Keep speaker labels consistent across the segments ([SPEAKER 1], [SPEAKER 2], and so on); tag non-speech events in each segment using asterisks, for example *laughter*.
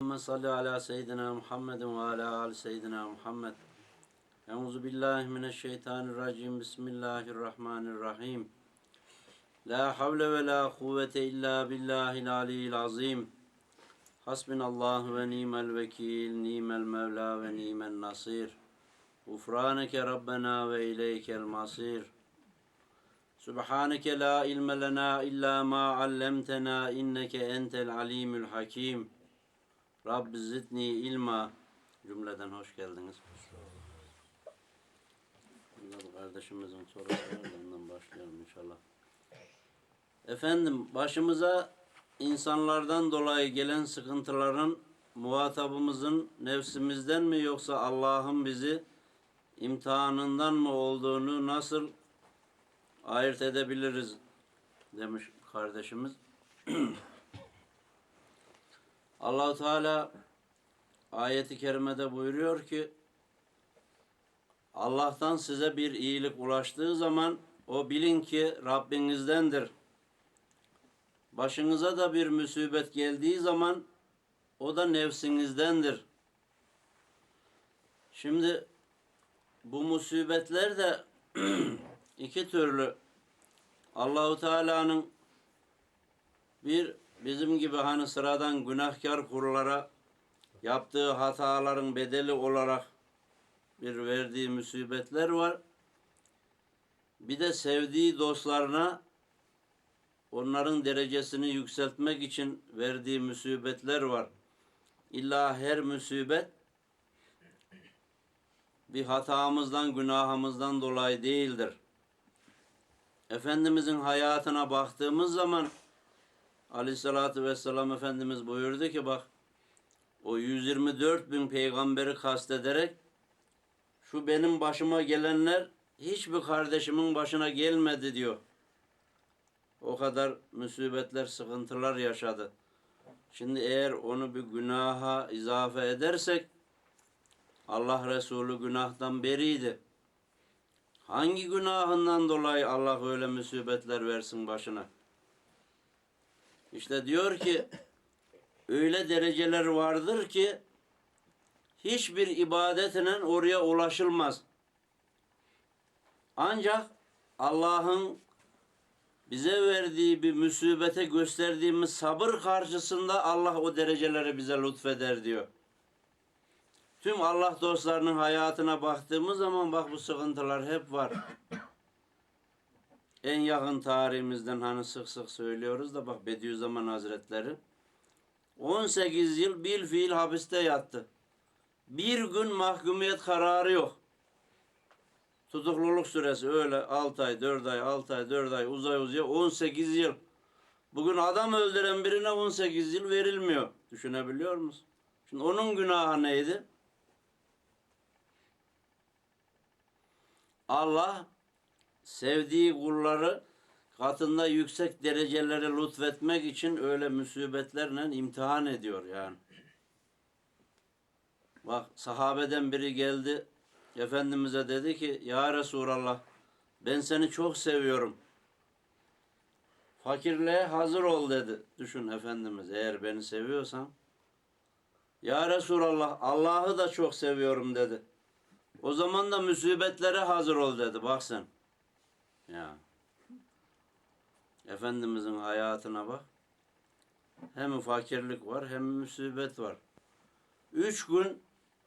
[SPEAKER 1] Allahümme salli ala seyyidina Muhammedin ve ala ali seyyidina Muhammed. Euzu billahi mineşşeytanirracim. Bismillahirrahmanirrahim. La havle ve la kuvvete illa billahil aliyyil azim. Hasbinallahu ve nimel vekil, nimel mevla ve nimel nasir. Gufraneke Rabbena ve ileykel masir. Subhaneke la ilme lena illa ma allamtena inneke entel alimul hakim. Rabbi zidni ilma cümleden hoş geldiniz. Bu kardeşimizin sorusu var, ondan başlayalım inşallah. Efendim başımıza insanlardan dolayı gelen sıkıntıların muhatabımızın nefsimizden mi yoksa Allah'ın bizi imtihanından mı olduğunu nasıl ayırt edebiliriz demiş kardeşimiz. *clears throat* Allahu Teala ayeti kerimede buyuruyor ki Allah'tan size bir iyilik ulaştığı zaman o bilin ki Rabbinizdendir. Başınıza da bir musibet geldiği zaman o da nefsinizdendir. Şimdi bu musibetler de *clears throat* iki türlü. Allahu Teala'nın bir bizim gibi hani sıradan günahkar kullara yaptığı hataların bedeli olarak bir verdiği musibetler var. Bir de sevdiği dostlarına onların derecesini yükseltmek için verdiği musibetler var. İlla her musibet bir hatamızdan, günahımızdan dolayı değildir. Efendimizin hayatına baktığımız zaman Aleyhissalatü Vesselam Efendimiz buyurdu ki bak o 124 bin peygamberi kastederek şu benim başıma gelenler hiçbir kardeşimin başına gelmedi diyor. O kadar musibetler, sıkıntılar yaşadı. Şimdi eğer onu bir günaha izafe edersek Allah Resulü günahtan beriydi. Hangi günahından dolayı Allah öyle musibetler versin başına? İşte diyor ki öyle dereceler vardır ki hiçbir ibadetle oraya ulaşılmaz. Ancak Allah'ın bize verdiği bir musibete gösterdiğimiz sabır karşısında Allah o dereceleri bize lütfeder diyor. Tüm Allah dostlarının hayatına baktığımız zaman bak bu sıkıntılar hep var. En yakın tarihimizden hani sık sık söylüyoruz da bak Bediüzzaman Hazretleri 18 yıl bil fiil hapiste yattı. Bir gün mahkumiyet kararı yok. Tutukluluk süresi öyle 6 ay, 4 ay, 6 ay, 4 ay uzay uzaya 18 yıl. Bugün adam öldüren birine 18 yıl verilmiyor. Düşünebiliyor musun? Şimdi onun günahı neydi? Allah sevdiği kulları katında yüksek dereceleri lütfetmek için öyle musibetlerle imtihan ediyor yani. Bak sahabeden biri geldi Efendimiz'e dedi ki Ya Resulallah ben seni çok seviyorum. Fakirliğe hazır ol dedi. Düşün Efendimiz eğer beni seviyorsan. Ya Resulallah Allah'ı da çok seviyorum dedi. O zaman da musibetlere hazır ol dedi. Bak sen. Ya. Efendimizin hayatına bak. Hem fakirlik var hem musibet var. Üç gün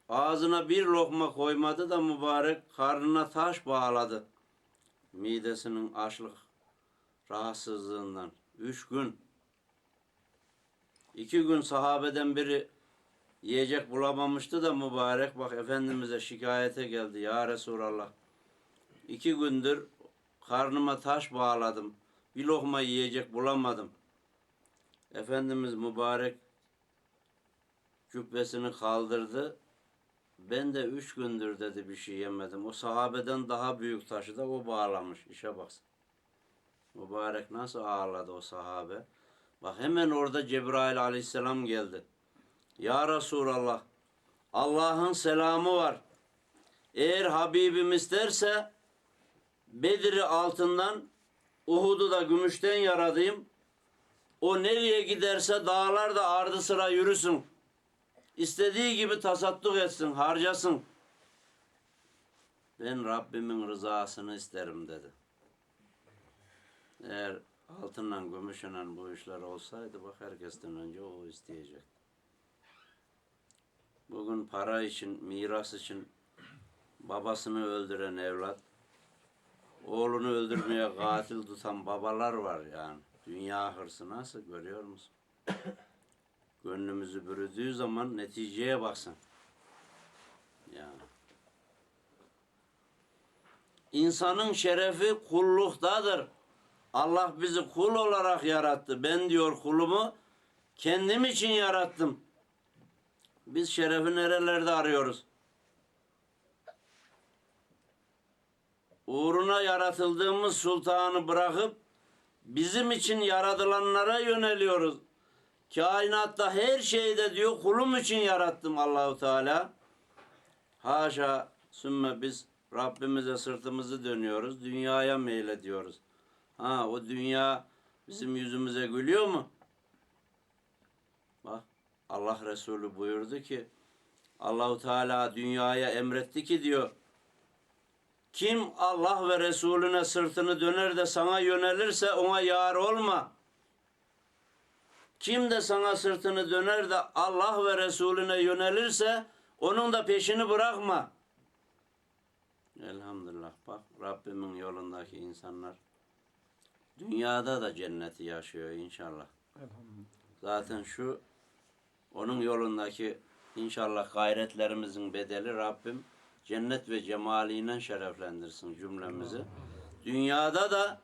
[SPEAKER 1] ağzına bir lokma koymadı da mübarek karnına taş bağladı. Midesinin açlık rahatsızlığından. Üç gün. İki gün sahabeden biri yiyecek bulamamıştı da mübarek bak Efendimiz'e şikayete geldi. Ya Resulallah. İki gündür karnıma taş bağladım. Bir lokma yiyecek bulamadım. Efendimiz mübarek cübbesini kaldırdı. Ben de üç gündür dedi bir şey yemedim. O sahabeden daha büyük taşı da o bağlamış. İşe baksın. Mübarek nasıl ağladı o sahabe. Bak hemen orada Cebrail aleyhisselam geldi. Ya Resulallah Allah'ın selamı var. Eğer Habibim isterse Bedir'i altından Uhud'u da gümüşten yaradayım. O nereye giderse dağlar da ardı sıra yürüsün. istediği gibi tasadduk etsin, harcasın. Ben Rabbimin rızasını isterim dedi. Eğer altınla gümüşle bu işler olsaydı bak herkesten önce o isteyecek. Bugün para için, miras için babasını öldüren evlat, oğlunu öldürmeye katil tutan babalar var yani. Dünya hırsı nasıl görüyor musun? Gönlümüzü bürüdüğü zaman neticeye baksın. Yani. İnsanın şerefi kulluktadır. Allah bizi kul olarak yarattı. Ben diyor kulumu kendim için yarattım. Biz şerefi nerelerde arıyoruz? Uğruna yaratıldığımız sultanı bırakıp bizim için yaratılanlara yöneliyoruz. Kainatta her şeyde diyor kulum için yarattım Allahu Teala. Haşa sümme biz Rabbimize sırtımızı dönüyoruz. Dünyaya meylediyoruz. Ha o dünya bizim yüzümüze gülüyor mu? Bak Allah Resulü buyurdu ki Allahu Teala dünyaya emretti ki diyor kim Allah ve Resulüne sırtını döner de sana yönelirse ona yar olma. Kim de sana sırtını döner de Allah ve Resulüne yönelirse onun da peşini bırakma. Elhamdülillah bak Rabbimin yolundaki insanlar dünyada da cenneti yaşıyor inşallah. Zaten şu onun yolundaki inşallah gayretlerimizin bedeli Rabbim cennet ve cemaliyle şereflendirsin cümlemizi. Dünyada da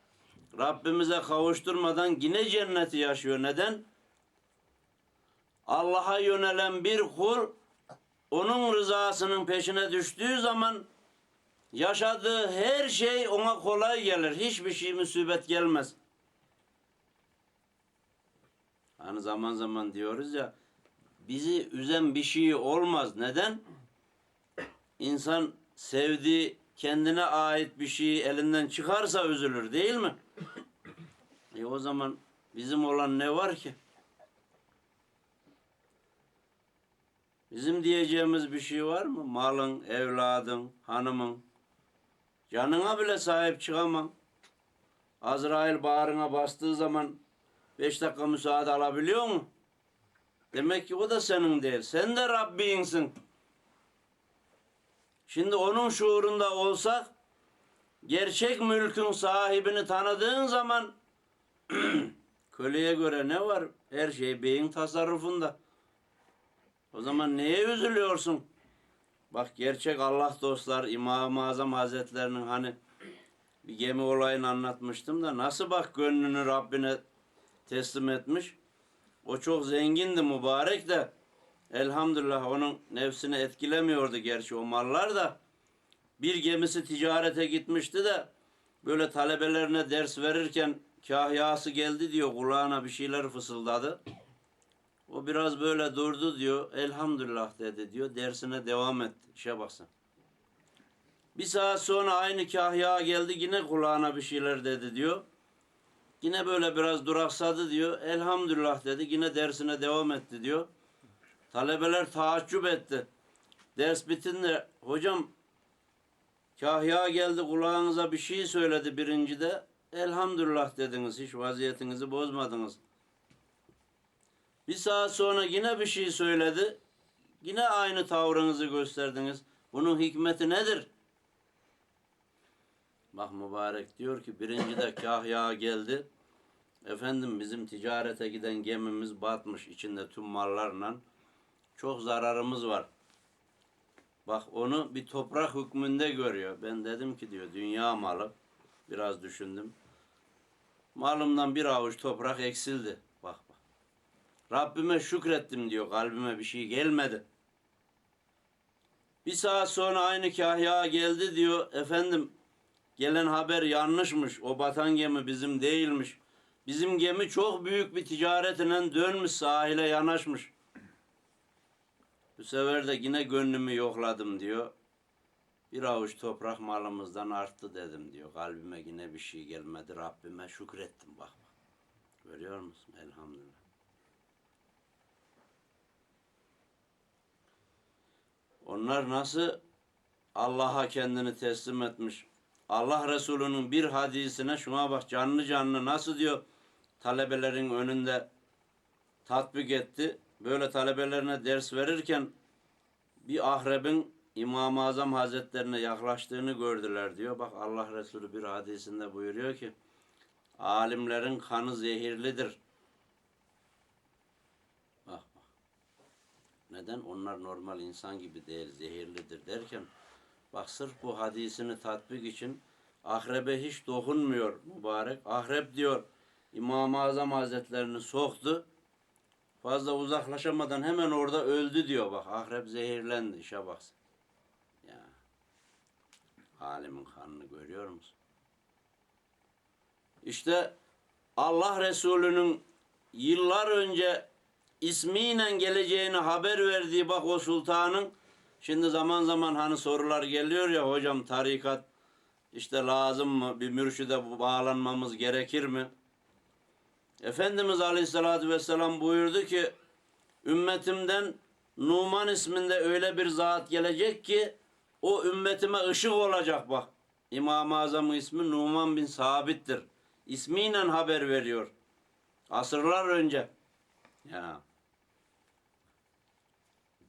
[SPEAKER 1] Rabbimize kavuşturmadan yine cenneti yaşıyor. Neden? Allah'a yönelen bir kul onun rızasının peşine düştüğü zaman yaşadığı her şey ona kolay gelir. Hiçbir şey musibet gelmez. Hani zaman zaman diyoruz ya bizi üzen bir şey olmaz. Neden? İnsan sevdiği kendine ait bir şeyi elinden çıkarsa üzülür değil mi? E o zaman bizim olan ne var ki? Bizim diyeceğimiz bir şey var mı? Malın, evladın, hanımın. Canına bile sahip çıkamam. Azrail bağrına bastığı zaman beş dakika müsaade alabiliyor mu? Demek ki o da senin değil. Sen de Rabbinsin. Şimdi onun şuurunda olsak gerçek mülkün sahibini tanıdığın zaman *clears throat* köleye göre ne var? Her şey beyin tasarrufunda. O zaman neye üzülüyorsun? Bak gerçek Allah dostlar İmam-ı Azam Hazretlerinin hani bir gemi olayını anlatmıştım da nasıl bak gönlünü Rabbine teslim etmiş. O çok zengindi mübarek de elhamdülillah onun nefsini etkilemiyordu gerçi o mallar da. Bir gemisi ticarete gitmişti de böyle talebelerine ders verirken kahyası geldi diyor kulağına bir şeyler fısıldadı. O biraz böyle durdu diyor. Elhamdülillah dedi diyor. Dersine devam etti. İşe baksın. Bir saat sonra aynı kahya geldi yine kulağına bir şeyler dedi diyor. Yine böyle biraz duraksadı diyor. Elhamdülillah dedi. Yine dersine devam etti diyor. Talebeler taaccüp etti. Ders bitince hocam kahya geldi kulağınıza bir şey söyledi birincide. Elhamdülillah dediniz. Hiç vaziyetinizi bozmadınız. Bir saat sonra yine bir şey söyledi. Yine aynı tavrınızı gösterdiniz. Bunun hikmeti nedir? Bak mübarek diyor ki birinci de kahya geldi. Efendim bizim ticarete giden gemimiz batmış içinde tüm mallarla. Çok zararımız var. Bak onu bir toprak hükmünde görüyor. Ben dedim ki diyor dünya malı. Biraz düşündüm. Malımdan bir avuç toprak eksildi. Bak bak. Rabbime şükrettim diyor. Kalbime bir şey gelmedi. Bir saat sonra aynı kahya geldi diyor. Efendim gelen haber yanlışmış. O batan gemi bizim değilmiş. Bizim gemi çok büyük bir ticaretinden dönmüş sahile yanaşmış. Bu sefer de yine gönlümü yokladım diyor. Bir avuç toprak malımızdan arttı dedim diyor. Kalbime yine bir şey gelmedi. Rabbime şükrettim bak bak. Görüyor musun? Elhamdülillah. Onlar nasıl Allah'a kendini teslim etmiş. Allah Resulü'nün bir hadisine şuna bak canlı canlı nasıl diyor talebelerin önünde tatbik etti. Böyle talebelerine ders verirken bir ahrebin İmam-ı Azam Hazretlerine yaklaştığını gördüler diyor. Bak Allah Resulü bir hadisinde buyuruyor ki alimlerin kanı zehirlidir. Bak bak. Neden? Onlar normal insan gibi değil, zehirlidir derken bak sırf bu hadisini tatbik için ahrebe hiç dokunmuyor mübarek. Ahrep diyor İmam-ı Azam Hazretlerini soktu. Fazla uzaklaşamadan hemen orada öldü diyor bak. Ahrep zehirlendi işe baksın. Ya. Alimin kanını görüyor musun? İşte Allah Resulü'nün yıllar önce ismiyle geleceğini haber verdiği bak o sultanın şimdi zaman zaman hani sorular geliyor ya hocam tarikat işte lazım mı bir mürşide bağlanmamız gerekir mi? Efendimiz Aleyhisselatü Vesselam buyurdu ki ümmetimden Numan isminde öyle bir zat gelecek ki o ümmetime ışık olacak bak. İmam-ı Azam'ın ismi Numan bin Sabit'tir. İsmiyle haber veriyor. Asırlar önce. Ya.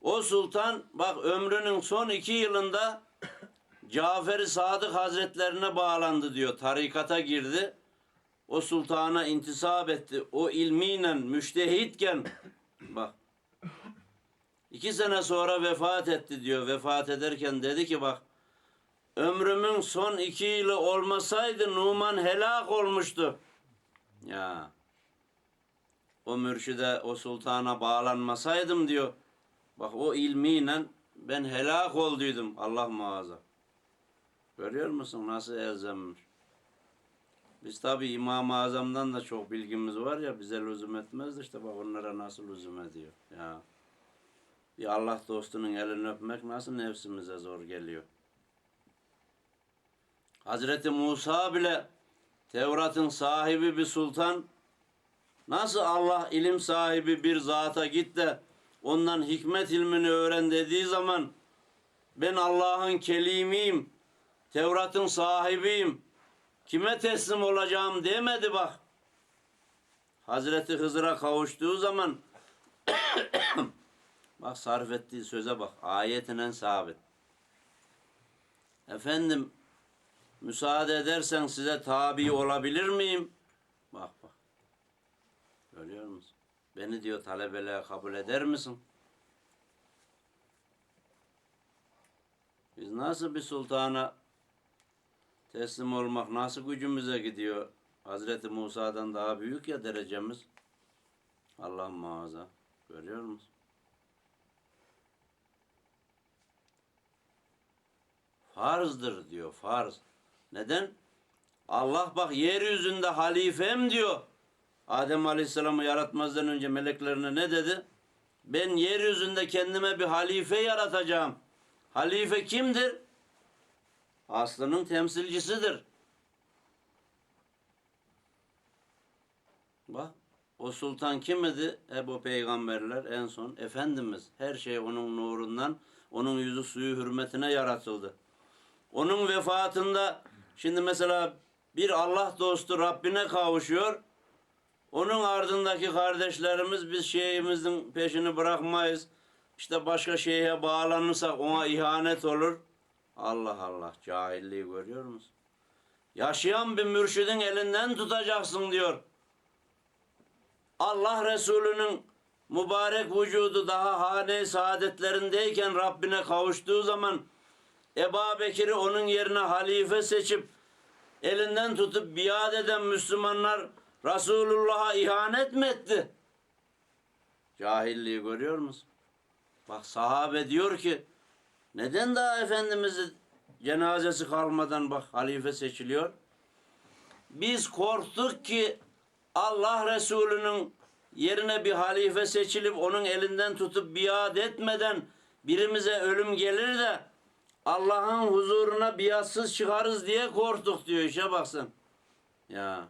[SPEAKER 1] O sultan bak ömrünün son iki yılında Cafer-i Sadık Hazretlerine bağlandı diyor. Tarikata girdi. O sultana intisap etti. O ilmiyle müştehitken bak iki sene sonra vefat etti diyor. Vefat ederken dedi ki bak ömrümün son iki yılı olmasaydı Numan helak olmuştu. Ya o mürşide o sultana bağlanmasaydım diyor. Bak o ilmiyle ben helak olduydum Allah muhafaza. Görüyor musun nasıl elzemmiş? Biz tabi İmam-ı Azam'dan da çok bilgimiz var ya bize lüzum etmez de işte bak onlara nasıl lüzum ediyor. Ya. Bir Allah dostunun elini öpmek nasıl nefsimize zor geliyor. Hazreti Musa bile Tevrat'ın sahibi bir sultan nasıl Allah ilim sahibi bir zata git de ondan hikmet ilmini öğren dediği zaman ben Allah'ın kelimiyim, Tevrat'ın sahibiyim, kime teslim olacağım demedi bak. Hazreti Hızır'a kavuştuğu zaman *coughs* bak sarf ettiği söze bak ayetinen sabit. Efendim müsaade edersen size tabi olabilir miyim? Bak bak. Görüyor musun? Beni diyor talebeliğe kabul eder misin? Biz nasıl bir sultana teslim olmak nasıl gücümüze gidiyor? Hazreti Musa'dan daha büyük ya derecemiz. Allah muhafaza. Görüyor musun? Farzdır diyor farz. Neden? Allah bak yeryüzünde halifem diyor. Adem Aleyhisselam'ı yaratmazdan önce meleklerine ne dedi? Ben yeryüzünde kendime bir halife yaratacağım. Halife kimdir? Aslının temsilcisidir. Bak o sultan kim idi? O peygamberler en son Efendimiz. Her şey onun nurundan, onun yüzü suyu hürmetine yaratıldı. Onun vefatında şimdi mesela bir Allah dostu Rabbine kavuşuyor. Onun ardındaki kardeşlerimiz biz şeyimizin peşini bırakmayız. İşte başka şeye bağlanırsak ona ihanet olur. Allah Allah cahilliği görüyor musun? Yaşayan bir mürşidin elinden tutacaksın diyor. Allah Resulü'nün mübarek vücudu daha hane saadetlerindeyken Rabbine kavuştuğu zaman Ebu Bekir'i onun yerine halife seçip elinden tutup biat eden Müslümanlar Resulullah'a ihanet mi etti? Cahilliği görüyor musun? Bak sahabe diyor ki neden daha Efendimiz'i cenazesi kalmadan bak halife seçiliyor? Biz korktuk ki Allah Resulü'nün yerine bir halife seçilip onun elinden tutup biat etmeden birimize ölüm gelir de Allah'ın huzuruna biatsız çıkarız diye korktuk diyor işe baksın. Ya.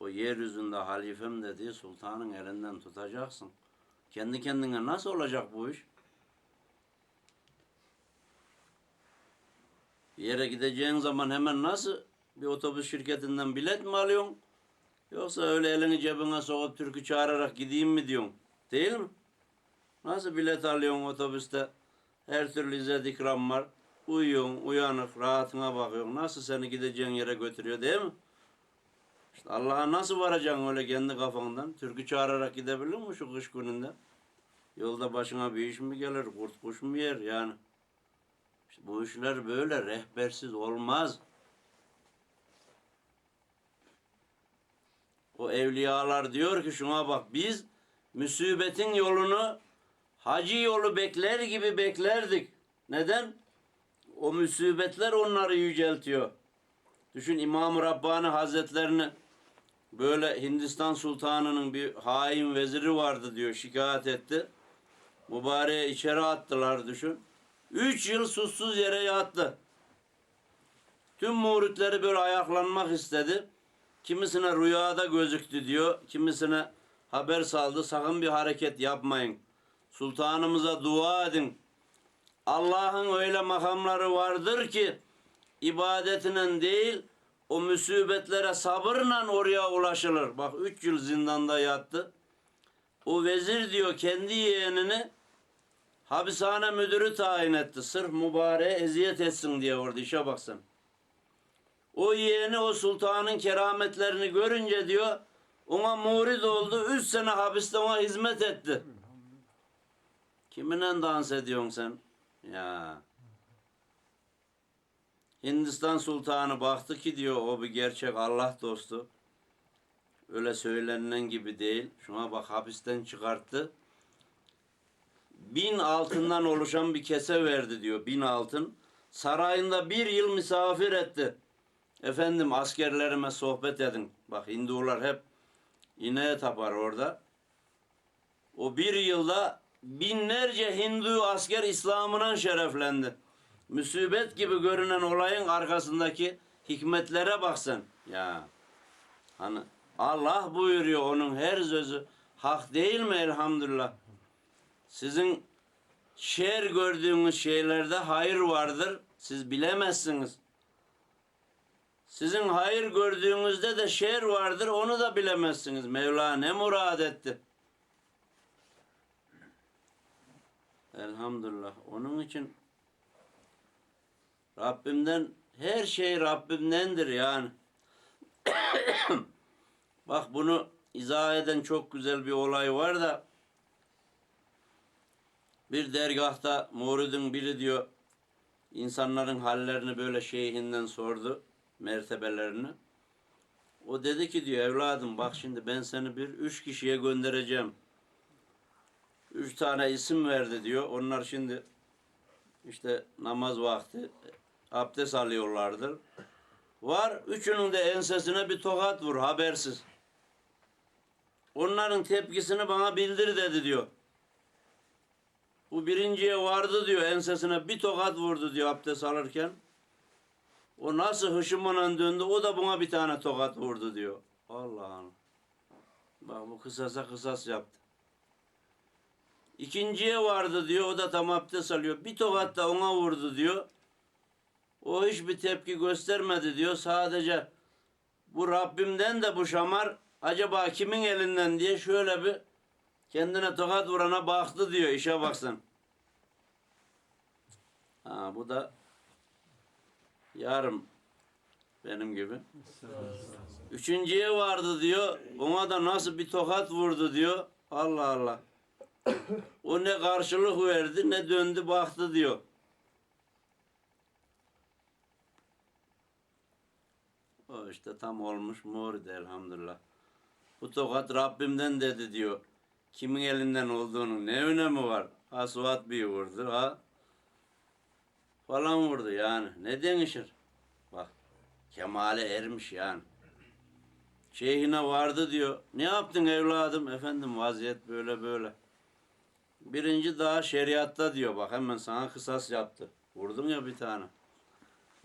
[SPEAKER 1] O yeryüzünde halifem dediği sultanın elinden tutacaksın. Kendi kendine nasıl olacak bu iş? Bir yere gideceğin zaman hemen nasıl bir otobüs şirketinden bilet mi alıyorsun? Yoksa öyle elini cebine sokup türkü çağırarak gideyim mi diyorsun? Değil mi? Nasıl bilet alıyorsun otobüste? Her türlü izzet ikram var. Uyuyorsun, uyanık, rahatına bakıyorsun. Nasıl seni gideceğin yere götürüyor değil mi? İşte Allah'a nasıl varacaksın öyle kendi kafandan? Türkü çağırarak gidebilir mi şu kış gününde? Yolda başına bir iş mi gelir, kurt kuş mu yer yani? İşte bu işler böyle rehbersiz olmaz. O evliyalar diyor ki şuna bak biz müsibetin yolunu hacı yolu bekler gibi beklerdik. Neden? O musibetler onları yüceltiyor. Düşün İmam-ı Rabbani Hazretlerini böyle Hindistan Sultanı'nın bir hain veziri vardı diyor şikayet etti. Mübareği içeri attılar düşün. Üç yıl susuz yere yattı. Tüm muritleri böyle ayaklanmak istedi. Kimisine rüyada gözüktü diyor. Kimisine haber saldı. Sakın bir hareket yapmayın. Sultanımıza dua edin. Allah'ın öyle makamları vardır ki ibadetinen değil o musibetlere sabırla oraya ulaşılır. Bak üç yıl zindanda yattı. O vezir diyor kendi yeğenini hapishane müdürü tayin etti. Sırf mübareğe eziyet etsin diye orada işe baksın. O yeğeni o sultanın kerametlerini görünce diyor ona murid oldu. Üç sene hapiste ona hizmet etti. Kiminle dans ediyorsun sen? Ya. Hindistan sultanı baktı ki diyor o bir gerçek Allah dostu. Öyle söylenilen gibi değil. Şuna bak hapisten çıkarttı. Bin altından oluşan bir kese verdi diyor. Bin altın. Sarayında bir yıl misafir etti. Efendim askerlerime sohbet edin. Bak Hindular hep ineğe tapar orada. O bir yılda binlerce Hindu asker İslam'ına şereflendi. Müsibet gibi görünen olayın arkasındaki hikmetlere baksan. Ya hani Allah buyuruyor onun her sözü hak değil mi elhamdülillah. Sizin şer gördüğünüz şeylerde hayır vardır. Siz bilemezsiniz. Sizin hayır gördüğünüzde de şer vardır. Onu da bilemezsiniz. Mevla ne murad etti. Elhamdülillah. Onun için Rabbimden her şey Rabbimdendir yani. *coughs* Bak bunu izah eden çok güzel bir olay var da bir dergahta muridin biri diyor insanların hallerini böyle şeyhinden sordu mertebelerini. O dedi ki diyor evladım bak şimdi ben seni bir üç kişiye göndereceğim. Üç tane isim verdi diyor. Onlar şimdi işte namaz vakti abdest alıyorlardır. Var üçünün de ensesine bir tokat vur habersiz. Onların tepkisini bana bildir dedi diyor. Bu birinciye vardı diyor ensesine bir tokat vurdu diyor abdest alırken. O nasıl hışımla döndü o da buna bir tane tokat vurdu diyor. Allah Allah. Bak bu kısasa kısas yaptı. İkinciye vardı diyor o da tam abdest alıyor. Bir tokat da ona vurdu diyor. O hiçbir tepki göstermedi diyor. Sadece bu Rabbimden de bu şamar acaba kimin elinden diye şöyle bir kendine tokat vurana baktı diyor. İşe baksın. Ha bu da yarım benim gibi. Üçüncüye vardı diyor. Ona da nasıl bir tokat vurdu diyor. Allah Allah. O ne karşılık verdi ne döndü baktı diyor. O işte tam olmuş murid elhamdülillah. Bu tokat Rabbimden dedi diyor. Kimin elinden olduğunu ne önemi var? Ha Suat bir vurdu ha falan vurdu yani. Ne denişir? Bak kemale ermiş yani. Şeyhine vardı diyor. Ne yaptın evladım? Efendim vaziyet böyle böyle. Birinci daha şeriatta diyor bak hemen sana kısas yaptı. Vurdun ya bir tane.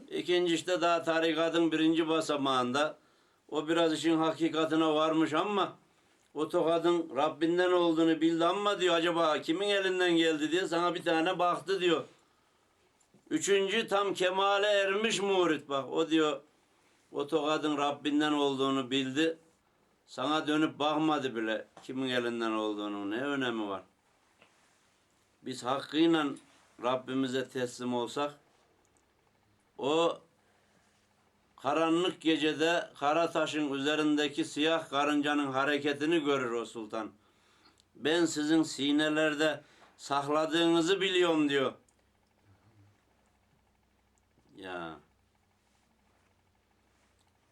[SPEAKER 1] İkinci işte daha tarikatın birinci basamağında o biraz işin hakikatine varmış ama o tokadın Rabbinden olduğunu bildi ama diyor acaba kimin elinden geldi diye sana bir tane baktı diyor. Üçüncü tam kemale ermiş murit bak o diyor o tokadın Rabbinden olduğunu bildi. Sana dönüp bakmadı bile kimin elinden olduğunu ne önemi var. Biz hakkıyla Rabbimize teslim olsak o karanlık gecede kara taşın üzerindeki siyah karıncanın hareketini görür o sultan. Ben sizin sinelerde sakladığınızı biliyorum diyor. Ya.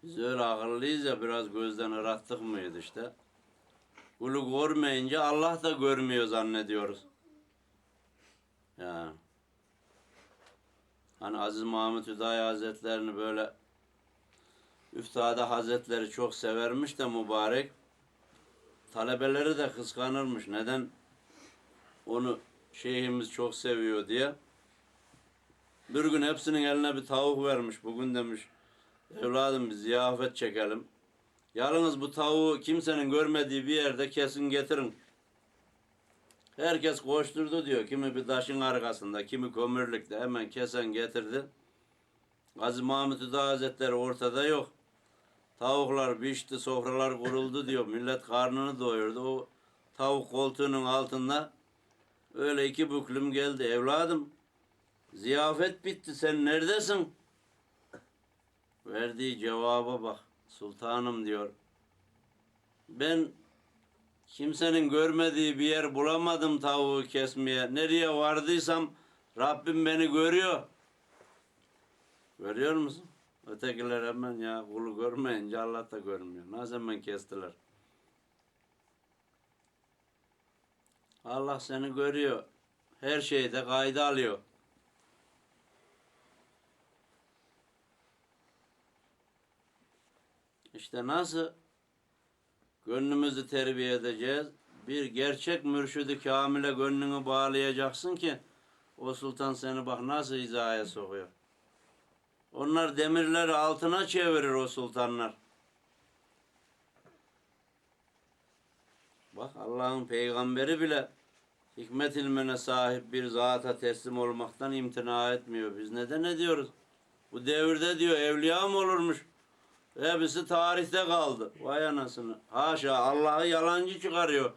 [SPEAKER 1] Biz öyle akıllıyız ya biraz gözden ırattık mıydı işte. Kulu görmeyince Allah da görmüyor zannediyoruz. Ya. Hani Aziz Mahmut Hüdayi Hazretlerini böyle Üftade Hazretleri çok severmiş de mübarek. Talebeleri de kıskanırmış. Neden? Onu şeyhimiz çok seviyor diye. Bir gün hepsinin eline bir tavuk vermiş. Bugün demiş evladım bir ziyafet çekelim. Yalnız bu tavuğu kimsenin görmediği bir yerde kesin getirin. Herkes koşturdu diyor. Kimi bir taşın arkasında, kimi kömürlükte hemen kesen getirdi. Gazi Mahmut Hüda Hazretleri ortada yok. Tavuklar pişti, sofralar kuruldu diyor. Millet karnını doyurdu. O tavuk koltuğunun altında öyle iki büklüm geldi. Evladım ziyafet bitti. Sen neredesin? Verdiği cevaba bak. Sultanım diyor. Ben kimsenin görmediği bir yer bulamadım tavuğu kesmeye. Nereye vardıysam Rabbim beni görüyor. Görüyor musun? Ötekiler hemen ya kulu görmeyince Allah da görmüyor. Nasıl hemen kestiler. Allah seni görüyor. Her şeyde kayda alıyor. İşte nasıl gönlümüzü terbiye edeceğiz? Bir gerçek mürşidi kamile gönlünü bağlayacaksın ki o sultan seni bak nasıl hizaya sokuyor. Onlar demirleri altına çevirir o sultanlar. Bak Allah'ın peygamberi bile hikmet ilmine sahip bir zata teslim olmaktan imtina etmiyor. Biz neden ediyoruz? Bu devirde diyor evliya mı olurmuş? Hepsi tarihte kaldı. Vay anasını. Haşa Allah'ı yalancı çıkarıyor.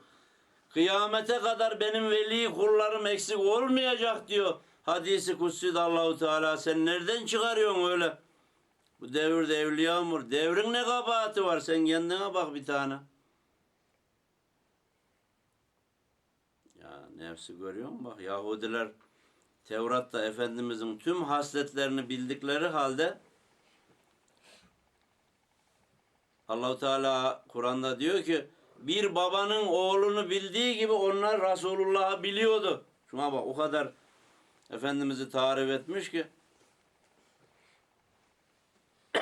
[SPEAKER 1] Kıyamete kadar benim veli kullarım eksik olmayacak diyor. Hadisi kutsi de Allahu Teala sen nereden çıkarıyorsun öyle? Bu devirde evliya mı? Devrin ne kabahati var? Sen kendine bak bir tane. Ya nefsi görüyor musun? Bak Yahudiler Tevrat'ta Efendimizin tüm hasletlerini bildikleri halde Allahu Teala Kur'an'da diyor ki bir babanın oğlunu bildiği gibi onlar Resulullah'ı biliyordu. Şuna bak o kadar Efendimiz'i tarif etmiş ki. *coughs*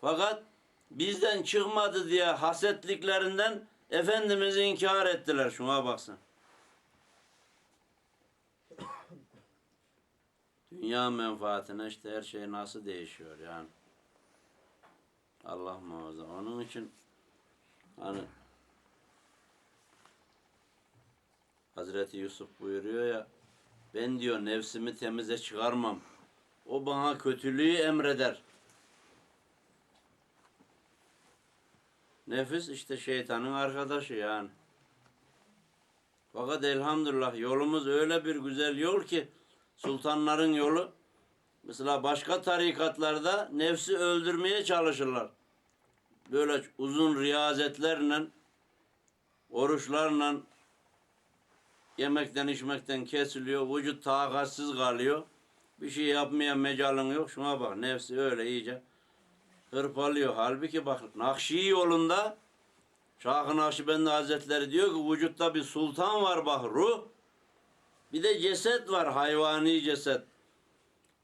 [SPEAKER 1] Fakat bizden çıkmadı diye hasetliklerinden Efendimiz'i inkar ettiler. Şuna baksın. *coughs* Dünya menfaatine işte her şey nasıl değişiyor yani. Allah muhafaza. Onun için hani Hazreti Yusuf buyuruyor ya ben diyor nefsimi temize çıkarmam. O bana kötülüğü emreder. Nefis işte şeytanın arkadaşı yani. Fakat elhamdülillah yolumuz öyle bir güzel yol ki sultanların yolu. Mesela başka tarikatlarda nefsi öldürmeye çalışırlar. Böyle uzun riyazetlerle, oruçlarla yemekten içmekten kesiliyor. Vücut takatsiz kalıyor. Bir şey yapmaya mecalın yok. Şuna bak nefsi öyle iyice hırpalıyor. Halbuki bak Nakşi yolunda Şah-ı Nakşibendi Hazretleri diyor ki vücutta bir sultan var bak ruh. Bir de ceset var hayvani ceset.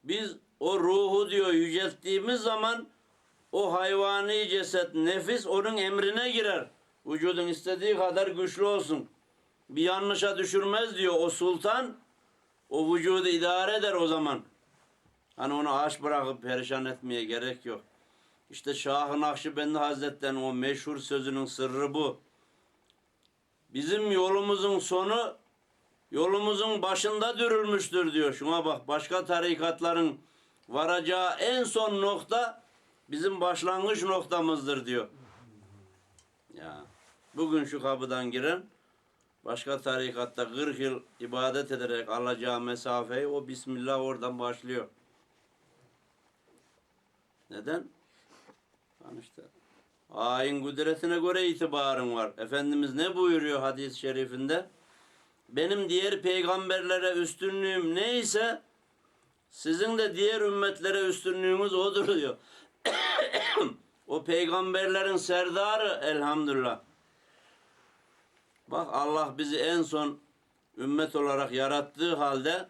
[SPEAKER 1] Biz o ruhu diyor yücelttiğimiz zaman o hayvani ceset nefis onun emrine girer. Vücudun istediği kadar güçlü olsun. Bir yanlışa düşürmez diyor o sultan. O vücudu idare eder o zaman. Hani onu aç bırakıp perişan etmeye gerek yok. İşte Şah-ı Nakşibendi Hazretleri'nin o meşhur sözünün sırrı bu. Bizim yolumuzun sonu yolumuzun başında dürülmüştür diyor. Şuna bak başka tarikatların varacağı en son nokta bizim başlangıç noktamızdır diyor. Ya bugün şu kapıdan giren başka tarikatta 40 yıl ibadet ederek alacağı mesafeyi o Bismillah oradan başlıyor. Neden? Lan işte ayin kudretine göre itibarın var. Efendimiz ne buyuruyor hadis-i şerifinde? Benim diğer peygamberlere üstünlüğüm neyse sizin de diğer ümmetlere üstünlüğünüz odur diyor. *coughs* o peygamberlerin serdarı elhamdülillah. Bak Allah bizi en son ümmet olarak yarattığı halde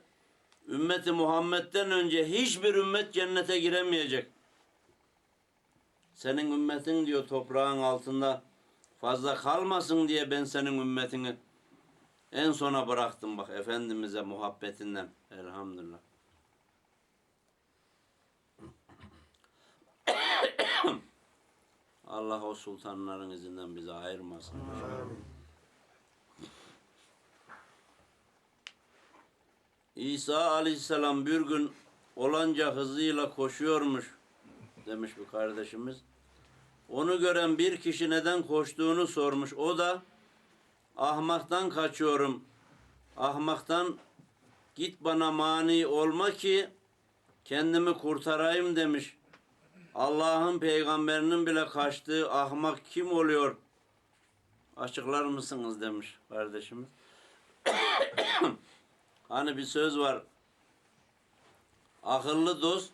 [SPEAKER 1] ümmeti Muhammed'den önce hiçbir ümmet cennete giremeyecek. Senin ümmetin diyor toprağın altında fazla kalmasın diye ben senin ümmetini en sona bıraktım bak Efendimiz'e muhabbetinden. Elhamdülillah. *coughs* Allah o sultanların izinden bizi ayırmasın. İsa aleyhisselam bir gün olanca hızıyla koşuyormuş demiş bir kardeşimiz. Onu gören bir kişi neden koştuğunu sormuş. O da ahmaktan kaçıyorum. Ahmaktan git bana mani olma ki kendimi kurtarayım demiş. Allah'ın peygamberinin bile kaçtığı ahmak kim oluyor? Açıklar mısınız demiş kardeşimiz. *coughs* hani bir söz var. Akıllı dost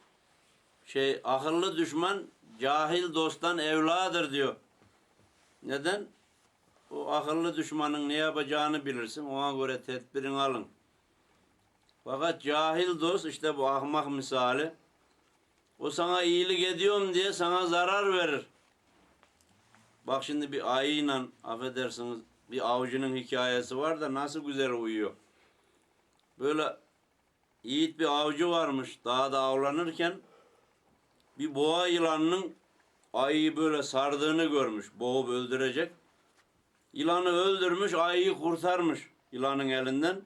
[SPEAKER 1] şey akıllı düşman cahil dosttan evladır diyor. Neden? O akıllı düşmanın ne yapacağını bilirsin. Ona göre tedbirini alın. Fakat cahil dost işte bu ahmak misali. O sana iyilik ediyorum diye sana zarar verir. Bak şimdi bir ayıyla affedersiniz bir avcının hikayesi var da nasıl güzel uyuyor. Böyle yiğit bir avcı varmış dağda avlanırken bir boğa yılanının ayıyı böyle sardığını görmüş. Boğup öldürecek. Yılanı öldürmüş, ayıyı kurtarmış yılanın elinden.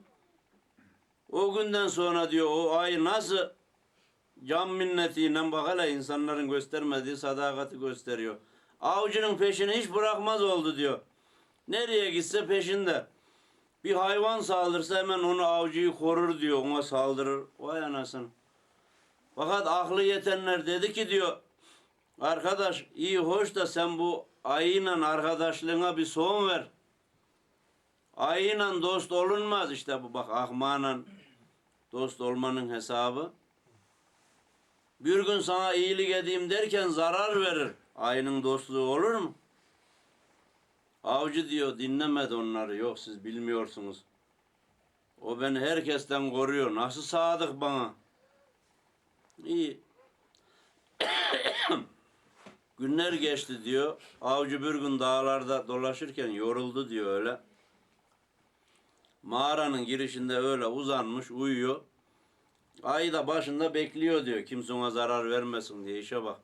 [SPEAKER 1] O günden sonra diyor o ayı nasıl can minnetiyle bak hele insanların göstermediği sadakati gösteriyor. Avcının peşini hiç bırakmaz oldu diyor. Nereye gitse peşinde. Bir hayvan saldırsa hemen onu avcıyı korur diyor. Ona saldırır. Vay anasını. Fakat aklı yetenler dedi ki diyor arkadaş iyi hoş da sen bu ayıyla arkadaşlığına bir son ver. Ayıyla dost olunmaz işte bu bak ahmağla dost olmanın hesabı. Bir gün sana iyilik edeyim derken zarar verir. Ayının dostluğu olur mu? Avcı diyor dinlemedi onları. Yok siz bilmiyorsunuz. O beni herkesten koruyor. Nasıl sadık bana? İyi. Günler geçti diyor. Avcı bir gün dağlarda dolaşırken yoruldu diyor öyle. Mağaranın girişinde öyle uzanmış uyuyor. Ayı da başında bekliyor diyor. Kimse ona zarar vermesin diye işe bak.